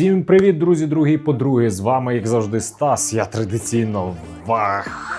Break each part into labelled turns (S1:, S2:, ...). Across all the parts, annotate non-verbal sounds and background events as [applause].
S1: Всім привіт, друзі, другі подруги. З вами, як завжди, Стас. Я традиційно вах.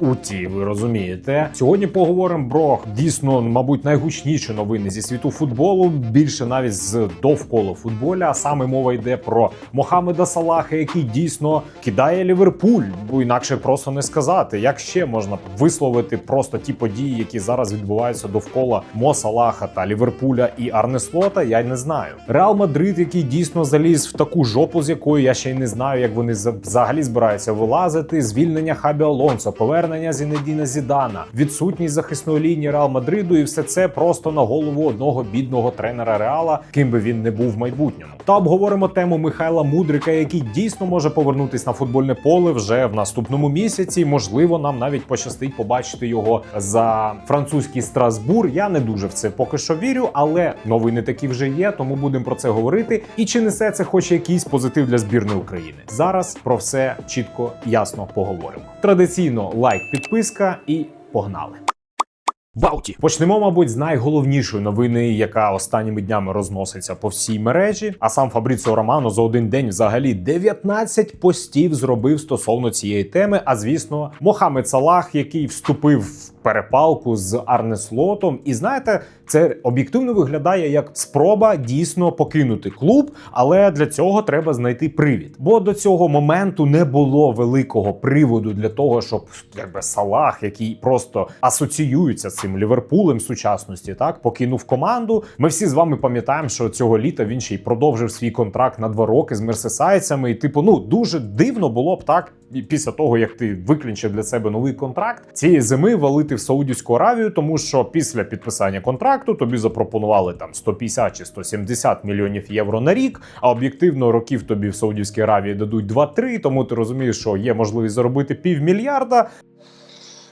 S1: Уті, ви розумієте. Сьогодні поговоримо про дійсно, мабуть, найгучніші новини зі світу футболу. Більше навіть з довкола футболя. А саме мова йде про Мохамеда Салаха, який дійсно кидає Ліверпуль, бо інакше просто не сказати. Як ще можна висловити просто ті події, які зараз відбуваються довкола Мо Салаха та Ліверпуля і Арне Слота, я не знаю. Реал Мадрид, який дійсно заліз в таку жопу, з якої я ще й не знаю, як вони взагалі збираються вилазити. Звільнення Хабі Алонсо, повернення Зінедіна Зідана, відсутність захисної лінії Реал Мадриду, і все це просто на голову одного бідного тренера Реала, ким би він не був в майбутньому. Та обговоримо тему Михайла Мудрика, який дійсно може повернутись на футбольне поле вже в наступному місяці. Можливо, нам навіть пощастить побачити його за французький Страсбур. Я не дуже в це поки що вірю, але новини такі вже є, тому будемо про це говорити. І чи несе це хоч якийсь позитив для збірної України? Зараз про все чітко ясно поговоримо. Традиційно лайк, підписка і погнали. Бауті почнемо, мабуть, з найголовнішої новини, яка останніми днями розноситься по всій мережі. А сам Фабріціо Романо за один день взагалі 19 постів зробив стосовно цієї теми. А звісно, Мохамед Салах, який вступив в перепалку з Арне Слотом, і знаєте, це об'єктивно виглядає як спроба дійсно покинути клуб, але для цього треба знайти привід. Бо до цього моменту не було великого приводу для того, щоб якби Салах, який просто асоціюється з цим Ліверпулем сучасності, так покинув команду. Ми всі з вами пам'ятаємо, що цього літа він ще й продовжив свій контракт на два роки з мерсесайцями. І типу, ну дуже дивно було б так. Після того, як ти виключив для себе новий контракт, цієї зими валити в Саудівську Аравію, тому що після підписання контракту тобі запропонували там 150 чи 170 мільйонів євро на рік. А об'єктивно років тобі в Саудівській Аравії дадуть 2-3, тому ти розумієш, що є можливість заробити півмільярда.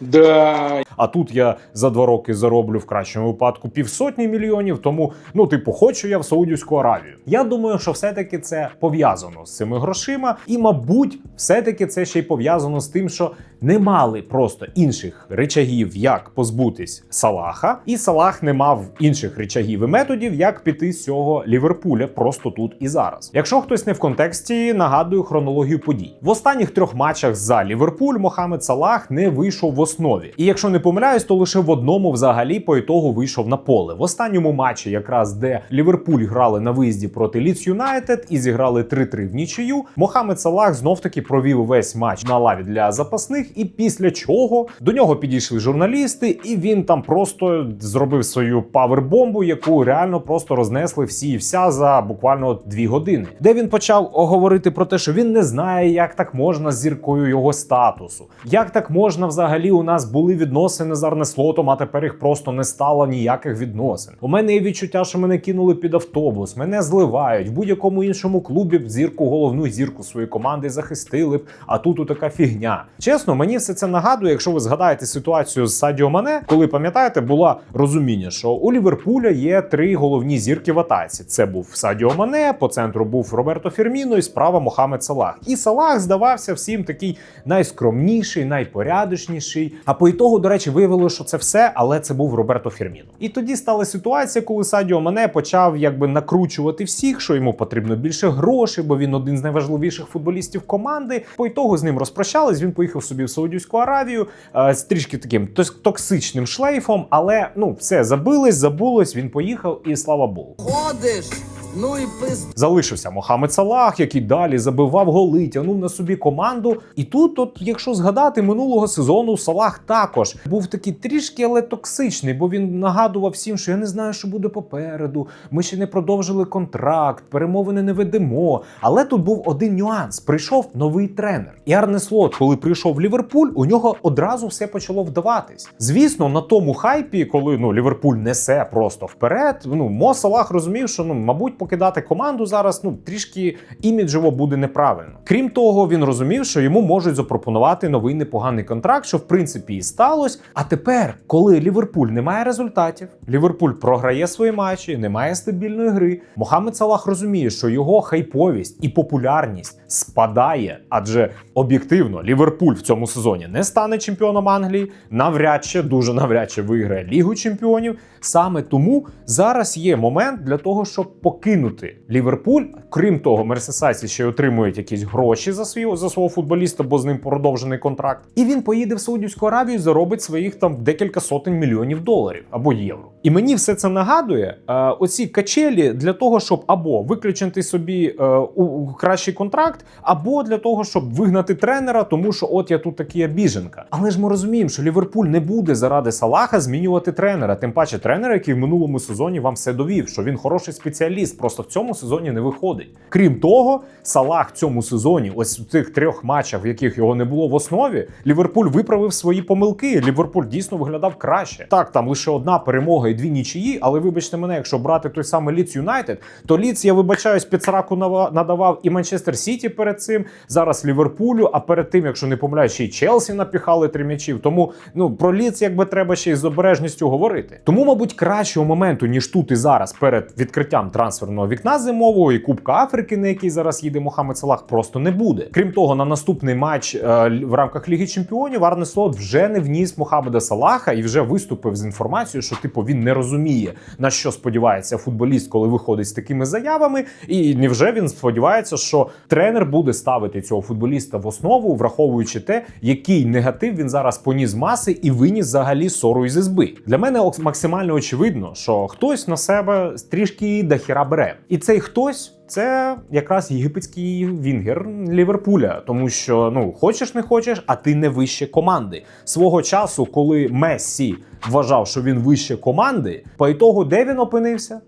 S2: Да,
S1: А тут я за два роки зароблю в кращому випадку півсотні мільйонів. Тому, ну, типу, хочу я в Саудівську Аравію. Я думаю, що все-таки це пов'язано з цими грошима, і, мабуть, все-таки це ще й пов'язано з тим, що не мали просто інших речагів, як позбутись Салаха, і Салах не мав інших речагів і методів, як піти з цього Ліверпуля просто тут і зараз. Якщо хтось не в контексті, нагадую хронологію подій. В останніх трьох матчах за Ліверпуль Мохамед Салах не вийшов в основі. І якщо не помиляюсь, то лише в одному взагалі по ітогу вийшов на поле. В останньому матчі, якраз де Ліверпуль грали на виїзді проти Ліц Юнайтед і зіграли 3-3 в нічию. Мохамед Салах знов таки провів весь матч на лаві для запасних, і після чого до нього підійшли журналісти, і він там просто зробив свою павербомбу, яку реально просто рознесли всі і вся за буквально дві години, де він почав говорити про те, що він не знає, як так можна з зіркою його статусу, як так можна взагалі у нас були відносини з Арнеслотом, а тепер їх просто не стало ніяких відносин. У мене є відчуття, що мене кинули під автобус, мене зливають в будь-якому іншому клубі б зірку, головну зірку своєї команди захистили б. А тут така фігня. Чесно, мені все це нагадує, якщо ви згадаєте ситуацію з Садіо Мане, коли пам'ятаєте, була розуміння, що у Ліверпуля є три головні зірки в атаці. Це був Садіо Мане, по центру був Роберто Фірміно і справа Мохамед Салах. І Салах здавався всім такий найскромніший, найпорядочніший. А по ітогу, до речі, виявилося, що це все, але це був Роберто Фірміно. І тоді стала ситуація, коли Садіо Мане почав якби накручувати всіх, що йому потрібно більше грошей, бо він один з найважливіших футболістів команди. По ітогу з ним розпрощались. Він поїхав собі Саудівську Аравію е, з трішки таким токсичним шлейфом, але ну все забилось, забулось. Він поїхав, і слава Богу.
S3: Ходиш, ну і пиз...
S1: Залишився Мохамед Салах, який далі забивав голи, тягнув на собі команду. І тут, от, якщо згадати минулого сезону, Салах також був такий трішки, але токсичний, бо він нагадував всім, що я не знаю, що буде попереду. Ми ще не продовжили контракт, перемовини не ведемо. Але тут був один нюанс: прийшов новий тренер. І Арне Слот, коли прийшов в Ліверпуль, у нього одразу все почало вдаватись. Звісно, на тому хайпі, коли ну Ліверпуль несе просто вперед. Ну Мо Салах розумів, що ну мабуть покидати команду зараз ну трішки іміджево буде неправильно. Крім того, він розумів, що йому можуть запропонувати новий непоганий контракт, що в принципі і сталося. А тепер, коли Ліверпуль не має результатів, Ліверпуль програє свої матчі, немає стабільної гри. Мохамед Салах розуміє, що його хайповість і популярність спадає, адже об'єктивно Ліверпуль в цьому сезоні не стане чемпіоном Англії, навряд чи дуже навряд чи виграє Лігу чемпіонів. Саме тому зараз є момент для того, щоб покинути Ліверпуль. Крім того, мерсесайці ще отримують якісь гроші за свій за свого футболіста, бо з ним продовжений контракт. І він поїде в Саудівську Аравію, і заробить своїх там декілька сотень мільйонів доларів або євро. І мені все це нагадує е, оці качелі для того, щоб або виключити собі е, у, кращий контракт, або для того, щоб вигнати тренера, тому що от я тут такий біженка. Але ж ми розуміємо, що Ліверпуль не буде заради Салаха змінювати тренера. Тим паче тренера, який в минулому сезоні вам все довів, що він хороший спеціаліст, просто в цьому сезоні не виходить. Крім того, Салах в цьому сезоні, ось у цих трьох матчах, в яких його не було в основі, Ліверпуль виправив свої помилки. Ліверпуль дійсно виглядав краще. Так, там лише одна перемога і дві нічиї, але вибачте мене, якщо брати той самий Ліц Юнайтед, то Ліц, я вибачаюсь, під сраку надавав і Манчестер Сіті перед цим, зараз Ліверпулю, а перед тим, якщо не помиляюсь, ще й Челсі напіхали три м'ячів. Тому ну про Ліц якби треба ще й з обережністю говорити. Тому, мабуть, кращого моменту, ніж тут і зараз, перед відкриттям трансферного вікна зимового і Кубка Африки, на який зараз їде Мохамед Салах, просто не буде. Крім того, на наступний матч е, в рамках Ліги Чемпіонів Арне Слот вже не вніс Мохамеда Салаха і вже виступив з інформацією, що типу він не розуміє на що сподівається футболіст, коли виходить з такими заявами. І невже він сподівається, що тренер буде ставити цього футболіста в основу, враховуючи те, який негатив він зараз поніс маси і виніс взагалі сору із ізби. Для мене максимально очевидно, що хтось на себе трішки дахіра бере, і цей хтось. Це якраз єгипетський вінгер Ліверпуля, тому що ну хочеш не хочеш, а ти не вище команди. Свого часу, коли Мессі вважав, що він вище команди, по ітогу де він опинився?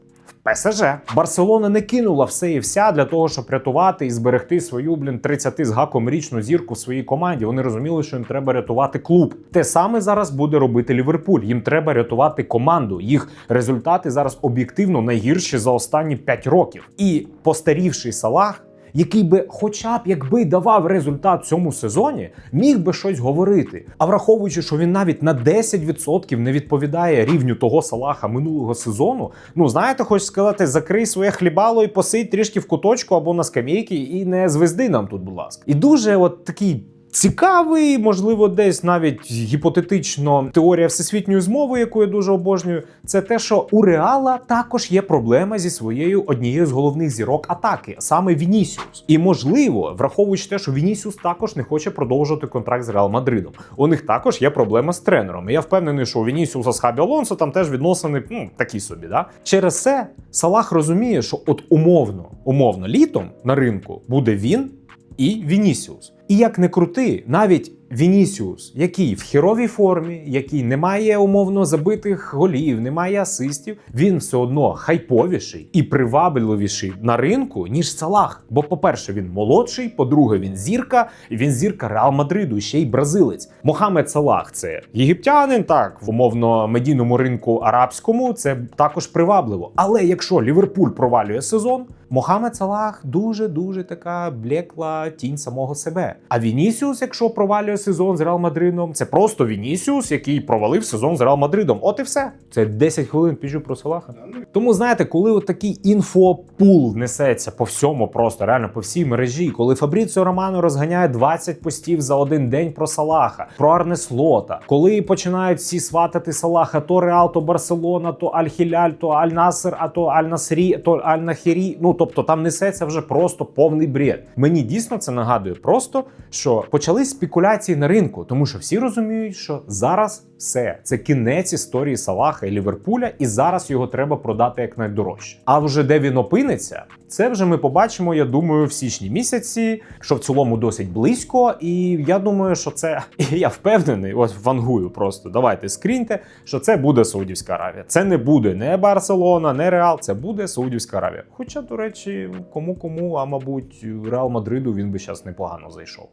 S1: ПСЖ. Барселона не кинула все і вся для того, щоб рятувати і зберегти свою блін 30 з гаком річну зірку в своїй команді. Вони розуміли, що їм треба рятувати клуб. Те саме зараз буде робити Ліверпуль. Їм треба рятувати команду. Їх результати зараз об'єктивно найгірші за останні 5 років. І постарівший Салах який би, хоча б якби давав результат цьому сезоні, міг би щось говорити. А враховуючи, що він навіть на 10% не відповідає рівню того салаха минулого сезону. Ну знаєте, хочу сказати, закрий своє хлібало і посидь трішки в куточку або на скам'яйки, і не звезди нам тут, будь ласка. І дуже от такий. Цікавий, можливо, десь навіть гіпотетично теорія всесвітньої змови, яку я дуже обожнюю, це те, що у Реала також є проблема зі своєю однією з головних зірок атаки, саме Вінісіус. І можливо, враховуючи те, що Вінісіус також не хоче продовжувати контракт з Реал Мадридом. У них також є проблема з тренером. І я впевнений, що у Вінісіуса з Хабі Алонсо там теж відносини ну такі собі. Да? Через це Салах розуміє, що от умовно, умовно, літом на ринку буде він і Вінісіус. І як не крути, навіть Вінісіус, який в хіровій формі, який не має умовно забитих голів, не має асистів, він все одно хайповіший і привабливіший на ринку, ніж Салах. Бо, по-перше, він молодший, по-друге, він зірка, і він зірка Реал Мадриду, ще й бразилець. Мохамед Салах це єгиптянин, так в умовно медійному ринку арабському це також привабливо. Але якщо Ліверпуль провалює сезон, Мохамед Салах дуже дуже така блекла тінь самого себе. А Вінісіус, якщо провалює сезон з Реал Мадридом, це просто Вінісіус, який провалив сезон з Реал Мадридом. От і все. Це 10 хвилин піджу про Салаха. Тому знаєте, коли от такий інфопул несеться по всьому, просто реально по всій мережі, коли Фабріціо Романо розганяє 20 постів за один день про Салаха, про Арне Слота, коли починають всі сватати Салаха, то Реал, то Барселона, то Аль-Хіляль, то Аль-Насер, а то Аль-Насрі, то Аль-Нахірі. Ну тобто там несеться вже просто повний бред. Мені дійсно це нагадує просто, що почались спекуляції на ринку, тому що всі розуміють, що зараз все це кінець історії Салаха і Ліверпуля, і зараз його треба продати як найдорожче. А вже де він опиниться, це вже ми побачимо. Я думаю, в січні місяці, що в цілому досить близько. І я думаю, що це [laughs] я впевнений, ось вангую просто. Давайте скріньте, що це буде Саудівська Аравія. Це не буде не Барселона, не Реал, це буде Саудівська Аравія. Хоча, до речі, кому кому, а мабуть, Реал Мадриду він би зараз непогано зайшов.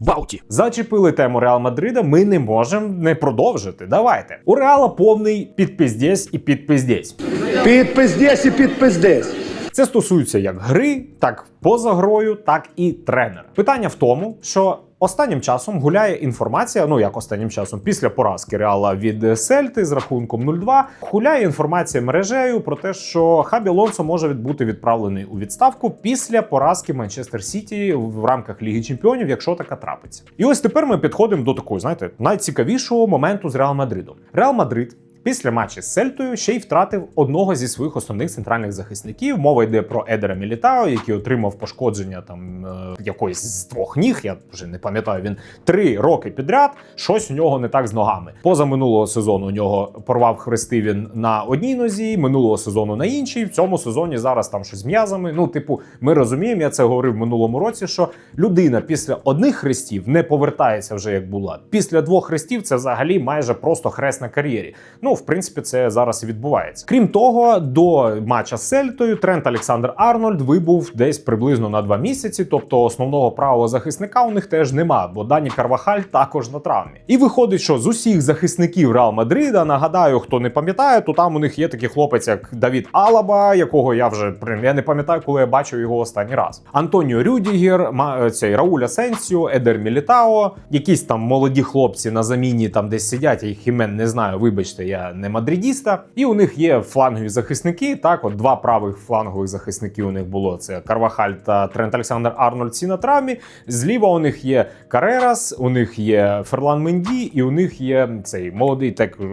S1: Бауті зачепили тему Реал Мадрида. Ми не можемо не продовжити. Давайте у Реала повний підпиздєсь і підпиздєсь.
S4: Підпиздесь і підпиздесь.
S1: Це стосується як гри, так поза грою, так і тренера. Питання в тому, що останнім часом гуляє інформація. Ну як останнім часом, після поразки Реала від Сельти з рахунком 0-2, гуляє інформація мережею про те, що Хабі Лонсо може бути відправлений у відставку після поразки Манчестер Сіті в рамках Ліги Чемпіонів, якщо така трапиться. І ось тепер ми підходимо до такого, знаєте, найцікавішого моменту з Реал Мадридом. Реал Мадрид Після матчі з Сельтою ще й втратив одного зі своїх основних центральних захисників. Мова йде про Едера Мілітао, який отримав пошкодження там е, якоїсь з двох ніг. Я вже не пам'ятаю. Він три роки підряд. Щось у нього не так з ногами. Поза минулого сезону у нього порвав хрести він на одній нозі, минулого сезону на іншій. В цьому сезоні зараз там щось з м'язами. Ну, типу, ми розуміємо, я це говорив минулому році. Що людина після одних хрестів не повертається вже як була. Після двох хрестів це взагалі майже просто хрест на кар'єрі. Ну, в принципі, це зараз і відбувається. Крім того, до матча з Сельтою Трент Олександр Арнольд вибув десь приблизно на два місяці. Тобто основного правого захисника у них теж нема, бо Дані Карвахаль також на травмі. І виходить, що з усіх захисників Реал Мадрида, нагадаю, хто не пам'ятає, то там у них є такий хлопець, як Давід Алаба, якого я вже я не пам'ятаю, коли я бачив його останній раз. Антоніо Рюдігер, цей Рауль Асенсіо, Едер Мілітао, якісь там молоді хлопці на заміні там десь сидять. Я їх імен не знаю. Вибачте, я не мадридіста. І у них є флангові захисники. Так, от два правих флангових захисники у них було: це Карвахаль та Трент Олександр Арнольд. Ці на травмі. Зліва у них є Карерас, у них є Ферлан Менді, і у них є цей молодий тек е,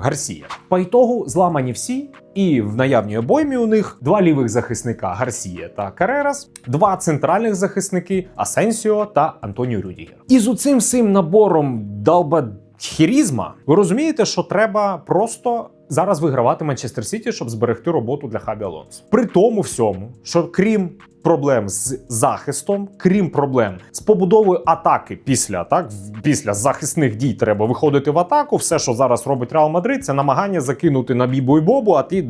S1: Гарсія. По ітогу зламані всі. І в наявній обоймі у них два лівих захисника Гарсія та Карерас, два центральних захисники Асенсіо та Антоніо Рюдігер. І з цим всім набором долба хірізма, ви розумієте, що треба просто зараз вигравати Манчестер Сіті, щоб зберегти роботу для Хабі Алонсо. При тому всьому, що крім проблем з захистом, крім проблем з побудовою атаки після так після захисних дій треба виходити в атаку. Все, що зараз робить Реал Мадрид, це намагання закинути на бібу і бобу, а ті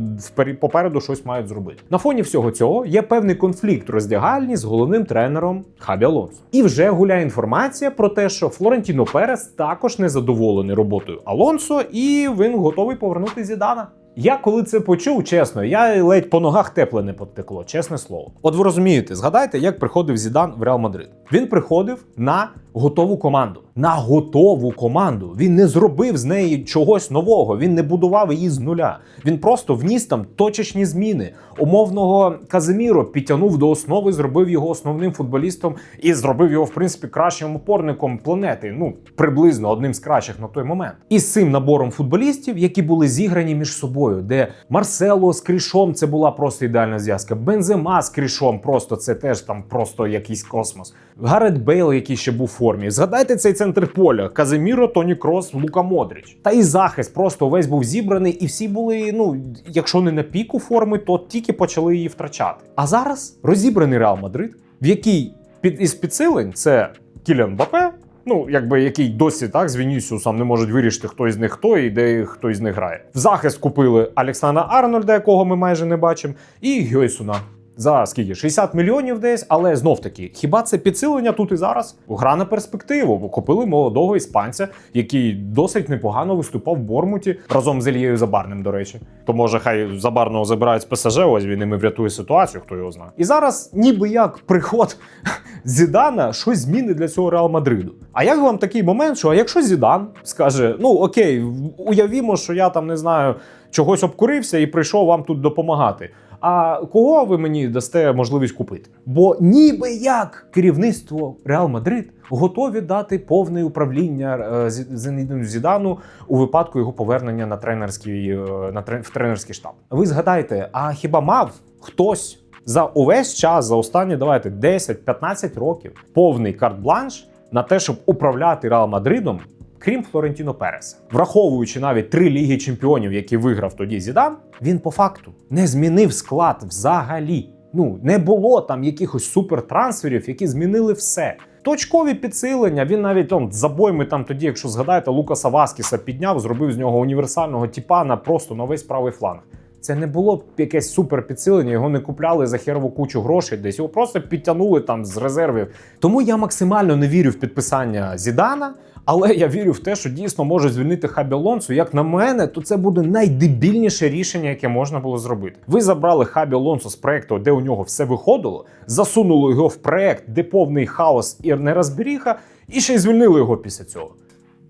S1: попереду щось мають зробити. На фоні всього цього є певний конфлікт роздягальні з головним тренером Хабі Алонсо. І вже гуляє інформація про те, що Флорентіно Перес також не задоволений роботою Алонсо, і він готовий повернути Зідана. Я коли це почув, чесно, я ледь по ногах тепле не потекло, чесне слово. От ви розумієте, згадайте, як приходив Зідан в Реал Мадрид. Він приходив на готову команду. На готову команду. Він не зробив з неї чогось нового. Він не будував її з нуля. Він просто вніс там точечні зміни. Умовного Казиміро підтягнув до основи, зробив його основним футболістом і зробив його, в принципі, кращим опорником планети. Ну, приблизно одним з кращих на той момент. І з цим набором футболістів, які були зіграні між собою, де Марсело з Крішом це була просто ідеальна зв'язка. Бензема з Крішом, просто це теж там просто якийсь космос. Гарет Бейл, який ще був в формі. Згадайте цей центр поля: Казиміро, Тоні Крос, Лука Модрич. Та і захист просто весь був зібраний, і всі були, ну, якщо не на піку форми, то тільки почали її втрачати. А зараз розібраний Реал Мадрид, в який під із підсилень це Кілян Бапе. Ну, якби який досі так з Вінісіусом не можуть вирішити, хто із них хто і де хто із них грає. В захист купили Олександра Арнольда, якого ми майже не бачимо, і Гьойсуна. За скільки 60 мільйонів десь, але знов таки, хіба це підсилення тут і зараз? Гра на перспективу, бо купили молодого іспанця, який досить непогано виступав в Бормуті разом з Ільєю Забарним, до речі. То може, хай забарного забирають з ПСЖ, ось він іми врятує ситуацію, хто його знає. І зараз, ніби як приход [laughs] Зідана щось змінить для цього Реал Мадриду. А як вам такий момент, що а якщо Зідан скаже: ну окей, уявімо, що я там не знаю, чогось обкурився і прийшов вам тут допомагати. А кого ви мені дасте можливість купити? Бо ніби як керівництво Реал Мадрид готові дати повне управління е, Зенідину Зідану у випадку його повернення на тренерський е, на трен- в тренерський штаб. Ви згадайте, а хіба мав хтось за увесь час, за останні давайте 10-15 років повний карт-бланш на те, щоб управляти Реал Мадридом, крім Флорентіно Переса. Враховуючи навіть три ліги чемпіонів, які виграв тоді Зідан, він по факту не змінив склад взагалі. Ну не було там якихось супертрансферів, які змінили все. Точкові підсилення. Він навіть он забойми там тоді, якщо згадаєте, Лукаса Васкіса підняв, зробив з нього універсального тіпа на просто на весь правий фланг. Це не було якесь супер підсилення, його не купляли за херову кучу грошей, десь його просто підтягнули там з резервів. Тому я максимально не вірю в підписання Зідана, але я вірю в те, що дійсно можуть звільнити Хабі Алонсо. Як на мене, то це буде найдебільніше рішення, яке можна було зробити. Ви забрали Хабі Алонсо з проекту, де у нього все виходило, засунули його в проект, де повний хаос і нерозберіха, і ще й звільнили його після цього.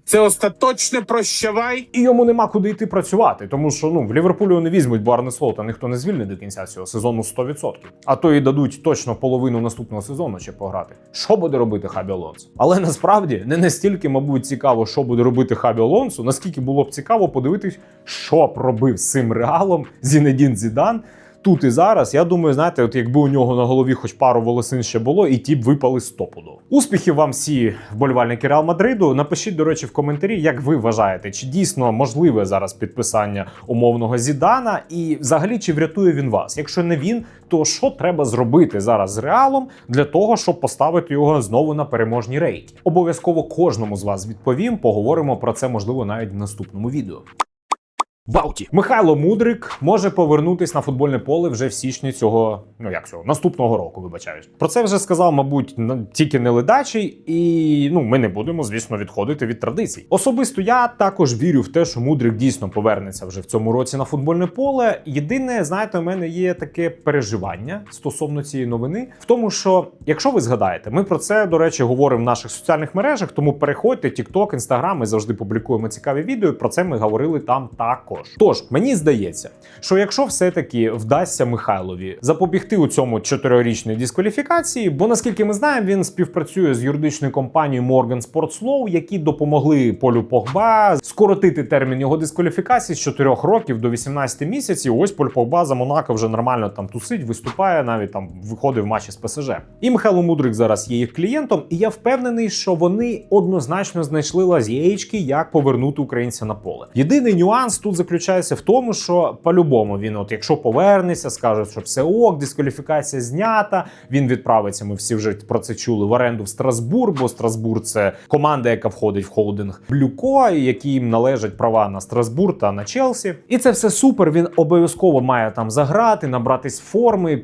S2: Це остаточне прощавай.
S1: І йому нема куди йти працювати, тому що ну в Ліверпулю не візьмуть, бо Арне Слоута ніхто не звільнить до кінця цього сезону 100%. А то і дадуть точно половину наступного сезону ще пограти. Що буде робити Хабі Алонсо? Але насправді не настільки, мабуть, цікаво, що буде робити Хабі Алонсо, наскільки було б цікаво подивитись, що б робив з цим реалом Зінедін Зідан. Тут і зараз, я думаю, знаєте, от якби у нього на голові хоч пару волосин ще було, і ті б випали стопудово. Успіхів вам всі вболівальники Реал Мадриду. Напишіть, до речі, в коментарі, як ви вважаєте, чи дійсно можливе зараз підписання умовного Зідана, і взагалі чи врятує він вас? Якщо не він, то що треба зробити зараз з реалом для того, щоб поставити його знову на переможні рейки? Обов'язково кожному з вас відповім. Поговоримо про це можливо навіть в наступному відео. Бауті Михайло Мудрик може повернутись на футбольне поле вже в січні цього, ну як цього, наступного року. Вибачаюсь. Про це вже сказав, мабуть, тільки не ледачий, і ну ми не будемо, звісно, відходити від традицій. Особисто я також вірю в те, що Мудрик дійсно повернеться вже в цьому році на футбольне поле. Єдине, знаєте, у мене є таке переживання стосовно цієї новини, в тому, що якщо ви згадаєте, ми про це до речі говоримо в наших соціальних мережах, тому переходьте, TikTok, Instagram, ми завжди публікуємо цікаві відео. Про це ми говорили там також. Тож мені здається, що якщо все-таки вдасться Михайлові запобігти у цьому чотирирічній дискваліфікації, бо наскільки ми знаємо, він співпрацює з юридичною компанією Morgan Sports Law, які допомогли Полю Погба скоротити термін його дискваліфікації з 4 років до 18 місяців. Ось Поль Погба за Монако вже нормально там тусить, виступає, навіть там виходить в матчі з ПСЖ. І Михайло Мудрик зараз є їх клієнтом, і я впевнений, що вони однозначно знайшли лазєчки, як повернути українця на поле. Єдиний нюанс тут заключається в тому, що по-любому він, от якщо повернеться, скаже, що все ок, дискваліфікація знята. Він відправиться. Ми всі вже про це чули в оренду в Страсбург, бо Страсбург це команда, яка входить в холдинг Блюко, які їм належать права на Страсбург та на Челсі. І це все супер. Він обов'язково має там заграти, набратись форми.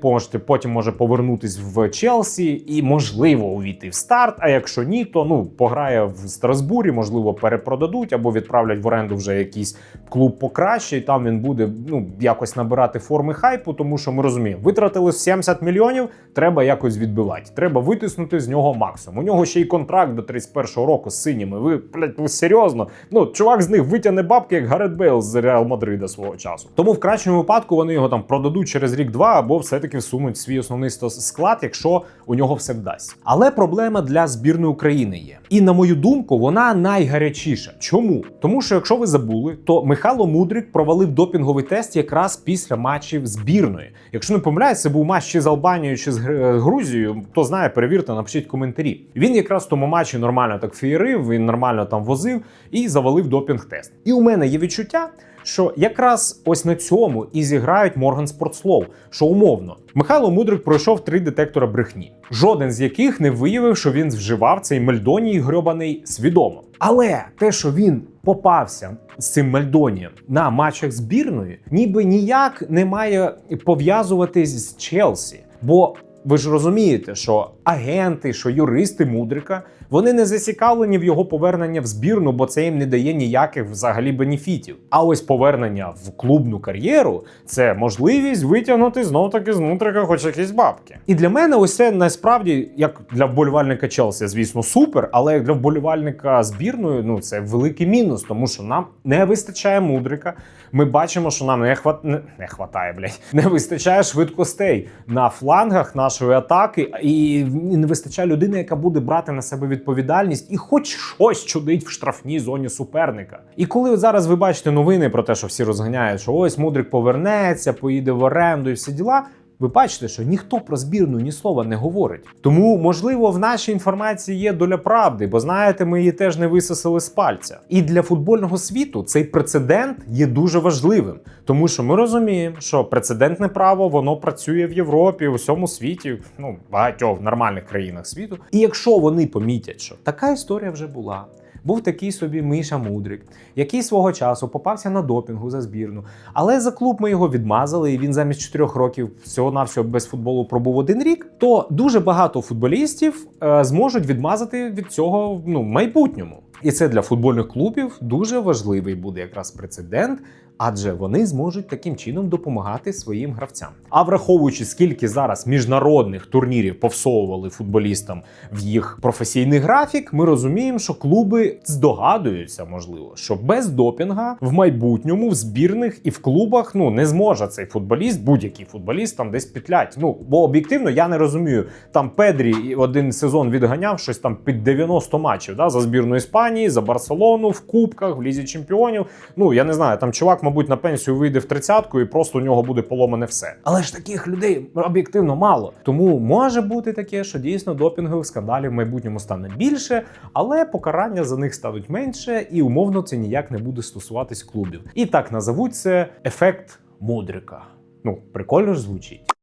S1: Потім може повернутись в Челсі і можливо увійти в старт. А якщо ні, то ну пограє в Страсбурі, можливо, перепродадуть або відправлять в оренду вже якийсь клуб покраще, і там він буде ну якось набирати форми хайпу, тому що ми розуміємо, витратили 70 мільйонів, треба якось відбивати. Треба витиснути з нього максимум. У нього ще й контракт до 31-го року з синіми. Ви блядь, ви серйозно? Ну чувак з них витягне бабки, як Гарет Бейл з Реал Мадрида свого часу. Тому в кращому випадку вони його там продадуть через рік-два, або все-таки всунуть свій основний склад, якщо у нього все вдасться. Але проблема для збірної України є. І на мою думку, вона найгарячіша. Чому? Тому що якщо ви забули, то Михайло Мудрик провалив допінговий тест якраз після матчів збірної. Якщо не помиляюсь, це був матч чи з Албанією, чи з Грузією. Хто знає, перевірте, напишіть коментарі. Він якраз в тому матчі нормально так феєрив, він нормально там возив і завалив допінг-тест. І у мене є відчуття. Що якраз ось на цьому і зіграють Морган Спортслоу, що умовно Михайло Мудрик пройшов три детектора брехні, жоден з яких не виявив, що він вживав цей мельдоній грьобаний свідомо. Але те, що він попався з цим мельдонієм на матчах збірної, ніби ніяк не має пов'язуватись з Челсі. Бо ви ж розумієте, що агенти, що юристи Мудрика, вони не зацікавлені в його повернення в збірну, бо це їм не дає ніяких взагалі бенефітів. А ось повернення в клубну кар'єру це можливість витягнути знов таки з Мудрика хоч якісь бабки. І для мене ось це насправді, як для вболівальника Челсі, звісно, супер, але як для вболівальника збірної, ну це великий мінус, тому що нам не вистачає Мудрика. Ми бачимо, що нам не хват... не, хватає, блядь, [laughs] не вистачає швидкостей на флангах нашої атаки, і не вистачає людини, яка буде брати на себе відповідальність і хоч щось чудить в штрафній зоні суперника. І коли зараз ви бачите новини про те, що всі розганяють, що ось Мудрик повернеться, поїде в оренду і всі діла. Ви бачите, що ніхто про збірну ні слова не говорить. Тому, можливо, в нашій інформації є доля правди, бо знаєте, ми її теж не висосали з пальця. І для футбольного світу цей прецедент є дуже важливим, тому що ми розуміємо, що прецедентне право воно працює в Європі, у всьому світі, ну багатьох нормальних країнах світу. І якщо вони помітять, що така історія вже була. Був такий собі Миша Мудрик, який свого часу попався на допінгу за збірну. Але за клуб ми його відмазали, і він замість 4 років всього-навсього без футболу пробув один рік. То дуже багато футболістів е, зможуть відмазати від цього ну, в майбутньому. І це для футбольних клубів дуже важливий буде якраз прецедент. Адже вони зможуть таким чином допомагати своїм гравцям. А враховуючи, скільки зараз міжнародних турнірів повсовували футболістам в їх професійний графік, ми розуміємо, що клуби здогадуються, можливо, що без допінга в майбутньому в збірних і в клубах ну не зможе цей футболіст, будь-який футболіст там десь петлять. Ну бо об'єктивно я не розумію. Там Педрі один сезон відганяв щось там під 90 матчів да, за збірну Іспанії, за Барселону в Кубках, в Лізі Чемпіонів. Ну я не знаю, там чувак, мабуть, на пенсію вийде в тридцятку і просто у нього буде поломане все. Але ж таких людей об'єктивно мало. Тому може бути таке, що дійсно допінгових скандалів в майбутньому стане більше, але покарання за них стануть менше, і умовно це ніяк не буде стосуватись клубів. І так назовуть це ефект мудрика. Ну, прикольно ж звучить.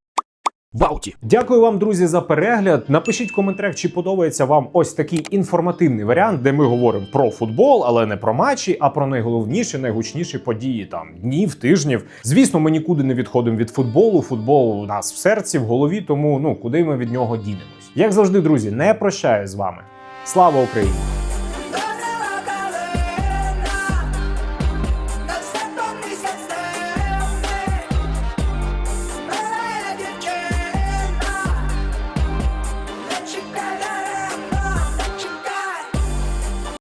S1: Бауті! Дякую вам, друзі, за перегляд. Напишіть в коментарях, чи подобається вам ось такий інформативний варіант, де ми говоримо про футбол, але не про матчі, а про найголовніші, найгучніші події там днів, тижнів. Звісно, ми нікуди не відходимо від футболу. Футбол у нас в серці, в голові, тому ну куди ми від нього дінемось. Як завжди, друзі, не прощаю з вами. Слава Україні!